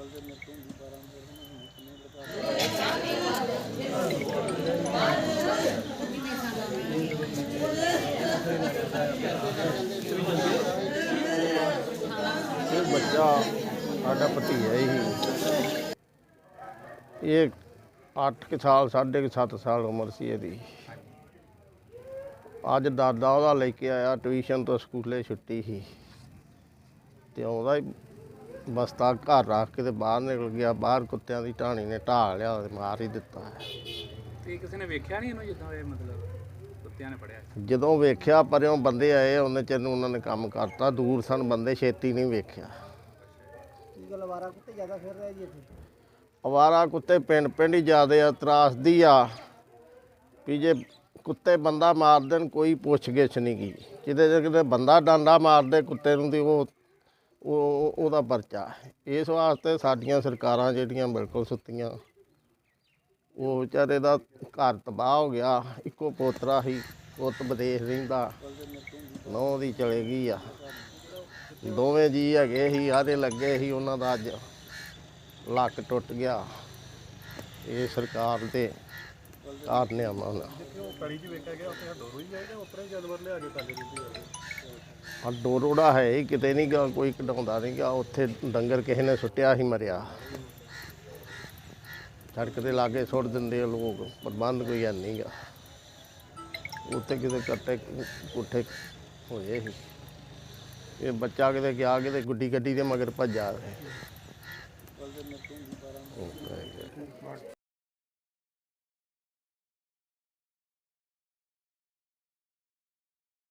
ਇਹ ਬੱਚਾ ਸਾਡਾ ਭਤੀਜਾ ਹੀ। ਇਹ 8 ਸਾਲ, ਸਾਢੇ ਕੁ ਸੱਤ ਸਾਲ ਉਮਰ ਸੀ ਇਹਦੀ। ਅੱਜ ਦਾਦਾ ਉਹਦਾ ਲੈ ਕੇ ਆਇਆ, ਟਿਊਸ਼ਨ ਤੋਂ ਸਕੂਲੇ ਛੁੱਟੀ ਸੀ। ਤੇ ਉਹਦਾ ਬਸਤਾ ਘਰ ਰੱਖ ਕੇ ਤੇ ਬਾਹਰ ਨਿਕਲ ਗਿਆ ਬਾਹਰ ਕੁੱਤਿਆਂ ਦੀ ਢਾਣੀ ਨੇ ਢਾਹ ਲਿਆ ਤੇ ਮਾਰ ਹੀ ਦਿੱਤਾ। ਤੇ ਕਿਸੇ ਨੇ ਵੇਖਿਆ ਨਹੀਂ ਇਹਨੂੰ ਜਿੱਦਾਂ ਇਹ ਮਤਲਬ ਕੁੱਤਿਆਂ ਨੇ ਫੜਿਆ? ਜਦੋਂ ਵੇਖਿਆ ਪਰਿਓਂ ਬੰਦੇ ਆਏ ਉਹਨੇ ਚਿਰ ਨੂੰ ਉਹਨਾਂ ਨੇ ਕੰਮ ਕਰਤਾ ਦੂਰ ਸਨ ਬੰਦੇ ਛੇਤੀ ਨਹੀਂ ਵੇਖਿਆ। ਕੀ ਗੱਲ ਅਵਾਰਾ ਕੁੱਤੇ ਜ਼ਿਆਦਾ ਫਿਰ ਰਿਹਾ ਜੀ ਇੱਥੇ? ਅਵਾਰਾ ਕੁੱਤੇ ਪਿੰਡ ਪਿੰਡ ਹੀ ਜ਼ਿਆਦੇ ਆ ਤਰਾਸਦੀ ਆ। ਵੀ ਜੇ ਕੁੱਤੇ ਬੰਦਾ ਮਾਰ ਦੇਣ ਕੋਈ ਪੁੱਛ ਗਿੱਛ ਨਹੀਂ ਗੀ। ਕਿਤੇ ਜੇ ਕਿਤੇ ਬੰਦਾ ਡਾਂਡਾ ਮਾਰਦੇ ਕੁੱਤੇ ਨੂੰ ਤੇ ਉਹ ਉਹ ਉਹਦਾ ਪਰਚਾ। ਇਸ ਵਾਸਤੇ ਸਾਡੀਆਂ ਸਰਕਾਰਾਂ ਜਿਹੜੀਆਂ ਬਿਲਕੁਲ ਸੁੱਤੀਆਂ, ਉਹ ਵਿਚਾਰੇ ਦਾ ਘਰ ਤਬਾਹ ਹੋ ਗਿਆ। ਇੱਕੋ ਪੋਤਰਾ ਸੀ ਪੁੱਤ ਵਿਦੇਸ਼ ਰਹਿੰਦਾ ਨੌ ਦੀ ਚਲੇ ਗਈ ਆ। ਦੋਵੇਂ ਜੀ ਹੈਗੇ ਸੀ ਆਰੇ ਲੱਗੇ ਸੀ, ਉਹਨਾਂ ਦਾ ਅੱਜ ਲੱਕ ਟੁੱਟ ਗਿਆ। ਇਹ ਸਰਕਾਰ ਦੇ ਕਾਰਨ ਆ ਮਾਨਾ ਆ? ਡੋਰੋੜਾ ਹੈ ਹੀ ਕਿਤੇ ਨਹੀਂ ਗਾ ਕੋਈ ਕਢਾਉਂਦਾ ਨਹੀਂ ਗਾ ਉੱਥੇ ਡੰਗਰ ਕਿਸੇ ਨੇ ਸੁੱਟਿਆ ਸੀ ਮਰਿਆ। ਸੜਕ ਦੇ ਲਾਗੇ ਸੁੱਟ ਦਿੰਦੇ ਆ ਲੋਕ ਪ੍ਰਬੰਧ ਕੋਈ ਹੈ ਨਹੀਂ ਗਾ। ਉੱਥੇ ਕਿਤੇ ਕੱਟੇ ਕੁੱਠੇ ਹੋਏ ਸੀ। ਇਹ ਬੱਚਾ ਕਿਤੇ ਗਿਆ ਕਿਤੇ ਗੁੱਡੀ ਗੱਡੀ ਦੇ ਮਗਰ ਭੱਜਾ ਰਿਹਾ